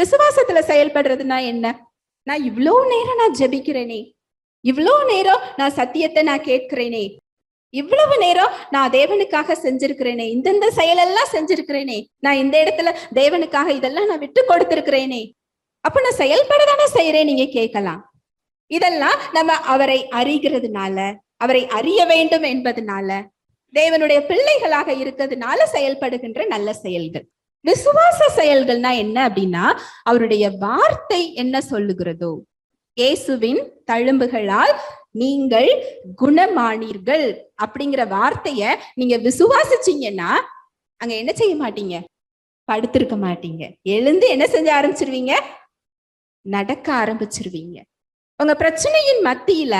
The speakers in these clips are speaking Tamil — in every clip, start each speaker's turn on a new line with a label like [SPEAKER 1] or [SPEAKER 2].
[SPEAKER 1] விசுவாசத்துல செயல்படுறதுன்னா என்ன? நான் இவ்வளோ நேரம் நான் ஜெபிக்கிறேனே. இவ்வளோ நேரம் நான் சத்தியத்தை நான் கேட்கிறேனே. இவ்வளவு நேரம் நான் தேவனுக்காக செஞ்சிருக்கிறேனே. இந்தந்த செயலெல்லாம் செஞ்சிருக்கிறேனே. நான் இந்த இடத்துல தேவனுக்காக இதெல்லாம் நான் விட்டு கொடுத்திருக்கிறேனே. அப்ப நான் செயல்பட தானே செய்யறேன் நீங்க கேட்கலாம். இதெல்லாம் நம்ம அவரை அறிகிறதுனால அவரை அறிய வேண்டும் என்பதுனால தேவனுடைய பிள்ளைகளாக இருக்கிறதுனால செயல்படுகின்ற நல்ல செயல்கள். விசுவாச செயல்கள்னா என்ன அப்படின்னா அவருடைய வார்த்தை என்ன சொல்லுகிறதோ இயேசுவின் தழும்புகளால் நீங்கள் குணமானீர்கள் அப்படிங்கிற வார்த்தைய நீங்க விசுவாசிச்சீங்கன்னா அங்க என்ன செய்ய மாட்டீங்க? படுத்திருக்க மாட்டீங்க. எழுந்து என்ன செஞ்ச ஆரம்பிச்சிருவீங்க? நடக்க ஆரம்பிச்சிருவீங்க. உங்க பிரச்சனையின் மத்தியில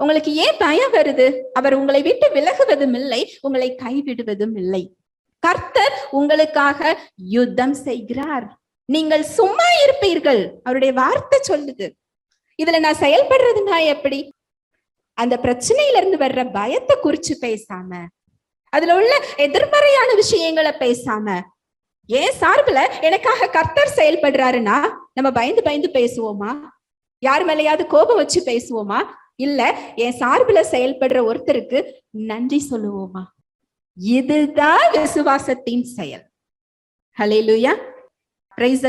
[SPEAKER 1] உங்களுக்கு ஏன் பயம் வருது? அவர் உங்களை விட்டு விலகுவதும் இல்லை உங்களை கைவிடுவதும் இல்லை. கர்த்தர் உங்களுக்காக யுத்தம் செய்கிறார். நீங்கள் சும்மா இருப்பீர்கள். அவருடைய வார்த்தை சொல்லுது. இதுல நான் செயல்படுறதுனா எப்படி? அந்த பிரச்சனையில இருந்து வர்ற பயத்தை குறிச்சு பேசாம அதுல உள்ள எதிர்மறையான விஷயங்களை பேசாம ஏன் சார்புல எனக்காக கர்த்தர் செயல்படுறாருன்னா நம்ம பயந்து பயந்து பேசுவோமா? யார் மேலேயாவது கோபம் வச்சு பேசுவோமா? இல்ல என் சார்புல செயல்படுற ஒருத்தருக்கு நன்றி சொல்லுவோமா? இதுதான் விசுவாசத்தின் செயல். ஹலே லூயா பிரைஸ்